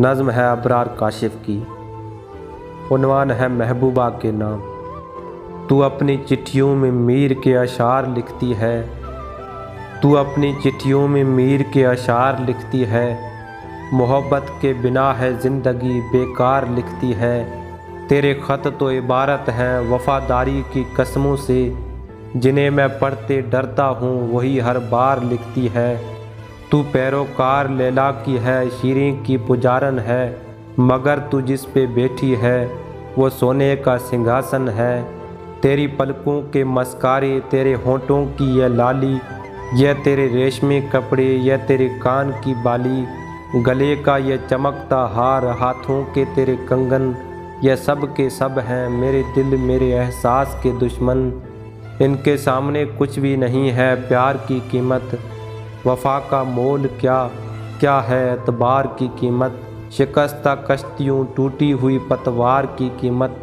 नज़म है अबरार काशिफ की। उनवान है महबूबा के नाम। तू अपनी चिट्ठियों में मीर के अशार लिखती है। तू अपनी चिट्ठियों में मीर के अशार लिखती है। मोहब्बत के बिना है ज़िंदगी बेकार लिखती है। तेरे ख़त तो इबारत हैं वफ़ादारी की कस्मों से। जिन्हें मैं पढ़ते डरता हूँ, वही हर बार लिखती है। तू पैरोकार लैला की है, शीरें की पुजारन है, मगर तू जिस पे बैठी है, वो सोने का सिंहासन है। तेरी पलकों के मस्कारे, तेरे होठों की यह लाली यह तेरे रेशमी कपड़े यह तेरे कान की बाली, गले का यह चमकता हार, हाथों के तेरे कंगन यह सब के सब हैं मेरे दिल, मेरे एहसास के दुश्मन। इनके सामने कुछ भी नहीं है, प्यार की कीमत वफा का मोल क्या? क्या है एतबार की कीमत? शिकस्ता कश्तियों टूटी हुई पतवार की कीमत।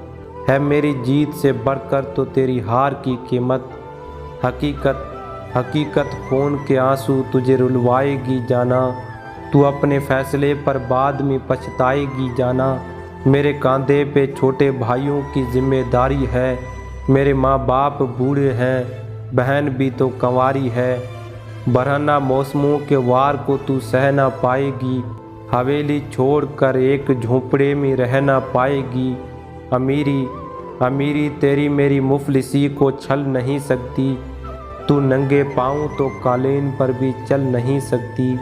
है मेरी जीत से बढ़कर तो तेरी हार की कीमत। हकीकत हकीकत खून के आँसू तुझे रुलवाएगी जाना। तू अपने फैसले पर बाद में पछताएगी जाना। मेरे कंधे पे छोटे भाइयों की ज़िम्मेदारी है। मेरे माँ बाप बूढ़े हैं, बहन भी तो कंवारी है। बरहना मौसमों के वार को तू सह ना पाएगी। हवेली छोड़कर एक झोंपड़े में रह ना पाएगी। अमीरी अमीरी, तेरी मेरी मुफलिसी को छल नहीं सकती। तू नंगे पाँव तो कालीन पर भी चल नहीं सकती।